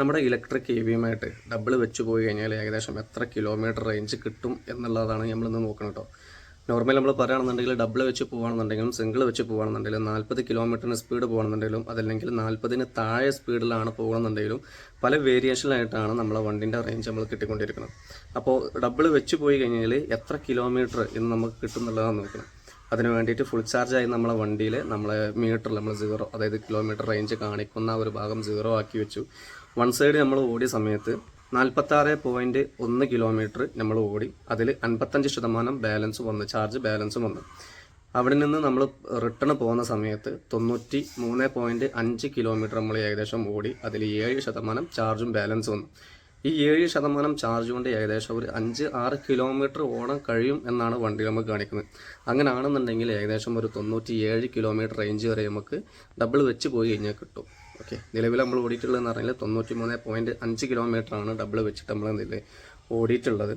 നമ്മുടെ electric E വിയുമായിട്ട് double വെച്ച് പോയി കഴിഞ്ഞാൽ ഏകദേശം എത്ര കിലോമീറ്റർ റേഞ്ച് കിട്ടും എന്നുള്ളതാണ് നമ്മളിന്ന് നോക്കണം കേട്ടോ നോർമൽ നമ്മൾ പറയുകയാണെന്നുണ്ടെങ്കിൽ ഡബിൾ വെച്ച് പോകുകയാണെന്നുണ്ടെങ്കിലും സിംഗിൾ വെച്ച് പോകുകയാണെന്നുണ്ടെങ്കിലും നാൽപ്പത് കിലോമീറ്ററിന് സ്പീഡ് പോകുകയാണെന്നുണ്ടെങ്കിലും അതല്ലെങ്കിൽ നാൽപ്പതിന് താഴെ സ്പീഡിലാണ് പോകുകയാണെന്നുണ്ടെങ്കിലും പല വേരിയേഷനിലായിട്ടാണ് നമ്മളെ വണ്ടിന്റെ റേഞ്ച് നമ്മൾ കിട്ടിക്കൊണ്ടിരിക്കുന്നത്. അപ്പോൾ ഡബിൾ വെച്ച് പോയി കഴിഞ്ഞാൽ എത്ര കിലോമീറ്റർ ഇന്ന് നമുക്ക് കിട്ടും എന്നുള്ളതാണ് നോക്കണം അതിന് വേണ്ടിയിട്ട് ഫുൾ ചാർജായി നമ്മളെ വണ്ടിയിൽ നമ്മളെ മീറ്ററിൽ നമ്മൾ സീറോ അതായത് കിലോമീറ്റർ റേഞ്ച് കാണിക്കുന്ന ഒരു ഭാഗം സീറോ ആക്കി വെച്ചു. വൺ സൈഡ് നമ്മൾ ഓടിയ സമയത്ത് നാൽപ്പത്താറ് പോയിന്റ് ഒന്ന് കിലോമീറ്റർ നമ്മൾ ഓടി. അതിൽ അൻപത്തഞ്ച് ശതമാനം ബാലൻസ് വന്നു ചാർജ് ബാലൻസ് വന്നു. അവിടെ നിന്ന് നമ്മൾ റിട്ടേൺ പോകുന്ന സമയത്ത് തൊണ്ണൂറ്റി മൂന്ന് പോയിന്റ് അഞ്ച് കിലോമീറ്റർ നമ്മൾ ഏകദേശം ഓടി. അതിൽ ഏഴ് ശതമാനം ചാർജും ബാലൻസ് വന്നു. ഈ ഏഴ് ശതമാനം ചാർജ് കൊണ്ട് ഏകദേശം ഒരു അഞ്ച് ആറ് കിലോമീറ്റർ ഓടാൻ കഴിയും എന്നാണ് വണ്ടി നമുക്ക് കാണിക്കുന്നത്. അങ്ങനെ ആണെന്നുണ്ടെങ്കിൽ ഏകദേശം ഒരു തൊണ്ണൂറ്റി ഏഴ് കിലോമീറ്റർ റേഞ്ച് വരെ നമുക്ക് ഡബിൾ വെച്ച് പോയി കഴിഞ്ഞാൽ കിട്ടും. ഓക്കെ നിലവിൽ നമ്മൾ ഓടിയിട്ടുള്ളതെന്ന് പറഞ്ഞാൽ തൊണ്ണൂറ്റി മൂന്ന് പോയിന്റ് അഞ്ച് കിലോമീറ്റർ ആണ് ഡബിൾ വെച്ചിട്ട് നമ്മൾ ഓടിയിട്ടുള്ളത്.